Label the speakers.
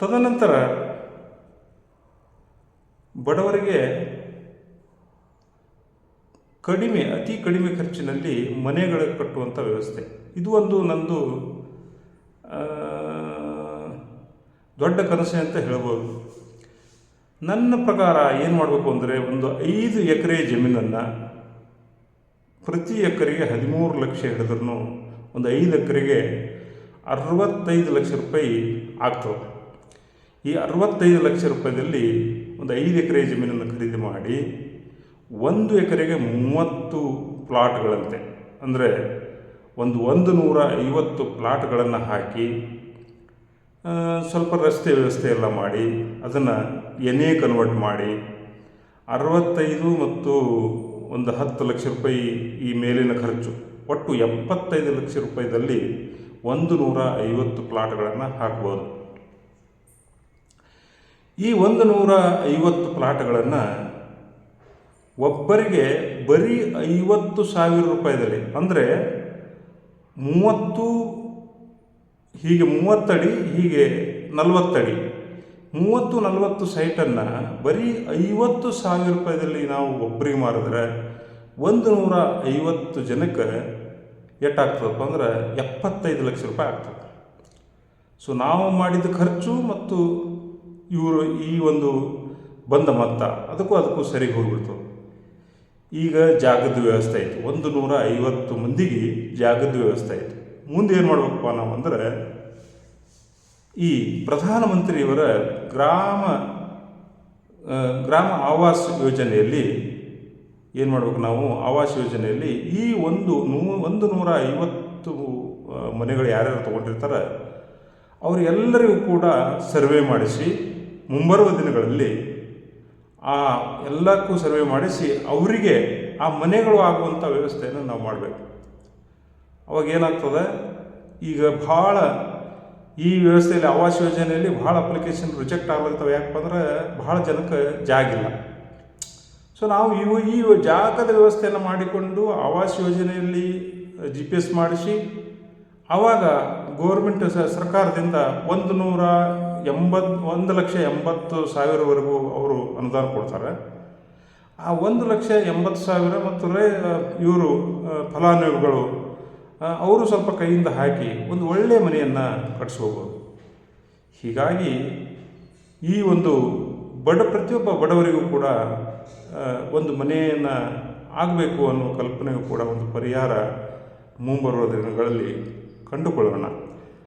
Speaker 1: ತದನಂತರ ಬಡವರಿಗೆ ಕಡಿಮೆ, ಅತಿ ಕಡಿಮೆ ಖರ್ಚಿನಲ್ಲಿ ಮನೆಗಳು ಕಟ್ಟುವಂಥ ವ್ಯವಸ್ಥೆ. ಇದು ಒಂದು ನಂದು ದೊಡ್ಡ ಕನಸೆ ಅಂತ ಹೇಳ್ಬೋದು. ನನ್ನ ಪ್ರಕಾರ ಏನು ಮಾಡಬೇಕು ಅಂದರೆ ಒಂದು ಐದು ಎಕರೆ ಜಮೀನನ್ನು ಪ್ರತಿ ಎಕರೆಗೆ ಹದಿಮೂರು ಲಕ್ಷ ಹಿಡಿದ್ರೂ ಒಂದು ಐದು ಎಕರೆಗೆ ಅರವತ್ತೈದು ಲಕ್ಷ ರೂಪಾಯಿ ಆಗ್ತದೆ. ಈ ಅರವತ್ತೈದು ಲಕ್ಷ ರೂಪಾಯಿದಲ್ಲಿ ಒಂದು ಐದು ಎಕರೆ ಜಮೀನನ್ನು ಖರೀದಿ ಮಾಡಿ ಒಂದು ಎಕರೆಗೆ ಮೂವತ್ತು ಪ್ಲಾಟ್ಗಳಂತೆ. ಅಂದರೆ ಒಂದು ಒಂದು ನೂರ ಐವತ್ತು ಪ್ಲಾಟ್ಗಳನ್ನು ಹಾಕಿ ಸ್ವಲ್ಪ ರಸ್ತೆ ವ್ಯವಸ್ಥೆ ಎಲ್ಲ ಮಾಡಿ, ಅದನ್ನು ಎನ್ ಎ ಕನ್ವರ್ಟ್ ಮಾಡಿ, ಅರವತ್ತೈದು ಮತ್ತು ಒಂದು ಹತ್ತು ಲಕ್ಷ ರೂಪಾಯಿ ಈ ಮೇಲಿನ ಖರ್ಚು. ಒಟ್ಟು ಎಪ್ಪತ್ತೈದು ಲಕ್ಷ ರೂಪಾಯಿದಲ್ಲಿ ಒಂದು ನೂರ ಐವತ್ತು ಪ್ಲಾಟ್ಗಳನ್ನು ಹಾಕ್ಬೋದು. ಈ ಒಂದು ನೂರ ಐವತ್ತು ಪ್ಲಾಟ್ಗಳನ್ನು ಒಬ್ಬರಿಗೆ ಬರೀ ಐವತ್ತು ಸಾವಿರ ರೂಪಾಯಿದಲ್ಲಿ, ಅಂದರೆ ಮೂವತ್ತು, ಹೀಗೆ ಮೂವತ್ತಡಿ, ಹೀಗೆ ನಲವತ್ತಡಿ, ಮೂವತ್ತು, ನಲವತ್ತು ಸೈಟನ್ನು ಬರೀ ಐವತ್ತು ಸಾವಿರ ರೂಪಾಯಿದಲ್ಲಿ ನಾವು ಒಬ್ಬರಿಗೆ ಮಾರಿದ್ರೆ ಒಂದು ನೂರ ಐವತ್ತು ಜನಕ್ಕೆ ಎಷ್ಟಾಗ್ತದಪ್ಪ ಅಂದ್ರೆ ಎಪ್ಪತ್ತೈದು ಲಕ್ಷ ರೂಪಾಯಿ ಆಗ್ತದೆ. ಸೊ ನಾವು ಮಾಡಿದ ಖರ್ಚು ಮತ್ತು ಇವರು ಈ ಒಂದು ಬಂದ ಮೊತ್ತ, ಅದಕ್ಕೂ ಅದಕ್ಕೂ ಸರಿ ಹೋಗ್ಬಿಡ್ತು. ಈಗ ಜಾಗದ ವ್ಯವಸ್ಥೆ ಆಯಿತು. ಒಂದು ನೂರ ಐವತ್ತು ಮಂದಿಗೆ ಜಾಗದ ವ್ಯವಸ್ಥೆ ಆಯಿತು. ಮುಂದೆ ಏನು ಮಾಡ್ಬೇಕಪ್ಪ ನಾವು ಅಂದರೆ, ಈ ಪ್ರಧಾನಮಂತ್ರಿಯವರ ಗ್ರಾಮ ಗ್ರಾಮ ಆವಾಸ್ ಯೋಜನೆಯಲ್ಲಿ ಏನು ಮಾಡ್ಬೇಕು ನಾವು? ಆವಾಸ್ ಯೋಜನೆಯಲ್ಲಿ ಈ ಒಂದು ನೂ, ಒಂದು ನೂರ ಐವತ್ತು ಮನೆಗಳು ಯಾರ್ಯಾರು ತೊಗೊಂಡಿರ್ತಾರೆ ಅವರೆಲ್ಲರಿಗೂ ಕೂಡ ಸರ್ವೆ ಮಾಡಿಸಿ ಮುಂಬರುವ ದಿನಗಳಲ್ಲಿ ಆ ಎಲ್ಲಕ್ಕೂ ಸರ್ವೆ ಮಾಡಿಸಿ ಅವರಿಗೆ ಆ ಮನೆಗಳು ಆಗುವಂಥ ವ್ಯವಸ್ಥೆಯನ್ನು ನಾವು ಮಾಡಬೇಕು. ಅವಾಗ ಏನಾಗ್ತದೆ? ಈಗ ಭಾಳ ಈ ವ್ಯವಸ್ಥೆಯಲ್ಲಿ ಆವಾಸ್ ಯೋಜನೆಯಲ್ಲಿ ಭಾಳ ಅಪ್ಲಿಕೇಶನ್ ರಿಜೆಕ್ಟ್ ಆಗ್ಲತ್ತವೆ. ಯಾಕಪ್ಪ ಅಂದ್ರೆ ಭಾಳ ಜನಕ್ಕೆ ಜಾಗಿಲ್ಲ ಸೊ ನಾವು ಇವು ಈ ಜಾಗದ ವ್ಯವಸ್ಥೆಯನ್ನು ಮಾಡಿಕೊಂಡು ಆವಾಸ್ ಯೋಜನೆಯಲ್ಲಿ ಜಿ ಪಿ ಎಸ್ ಮಾಡಿಸಿ ಆವಾಗ ಗೋರ್ಮೆಂಟ್ ಸರ್ಕಾರದಿಂದ ಒಂದು ನೂರ ಎಂಬತ್ತು ಒಂದು ಲಕ್ಷ ಎಂಬತ್ತು ಸಾವಿರವರೆಗೂ ಅವರು ಅನುದಾನ ಕೊಡ್ತಾರೆ. ಆ ಒಂದು ಲಕ್ಷ ಎಂಬತ್ತು ಸಾವಿರ ಮತ್ತು ರೇ ಇವರು ಫಲಾನುಭವಿಗಳು ಅವರು ಸ್ವಲ್ಪ ಕೈಯಿಂದ ಹಾಕಿ ಒಂದು ಒಳ್ಳೆಯ ಮನೆಯನ್ನು ಕಟ್ಸ್ಕೋಬೋದು. ಹೀಗಾಗಿ ಈ ಒಂದು ಬಡ, ಪ್ರತಿಯೊಬ್ಬ ಬಡವರಿಗೂ ಕೂಡ ಒಂದು ಮನೆಯನ್ನು ಆಗಬೇಕು ಅನ್ನೋ ಕಲ್ಪನೆಗೂ ಕೂಡ ಒಂದು ಪರಿಹಾರ ಮುಂಬರುವ ದಿನಗಳಲ್ಲಿ ಕಂಡುಕೊಳ್ಳೋಣ.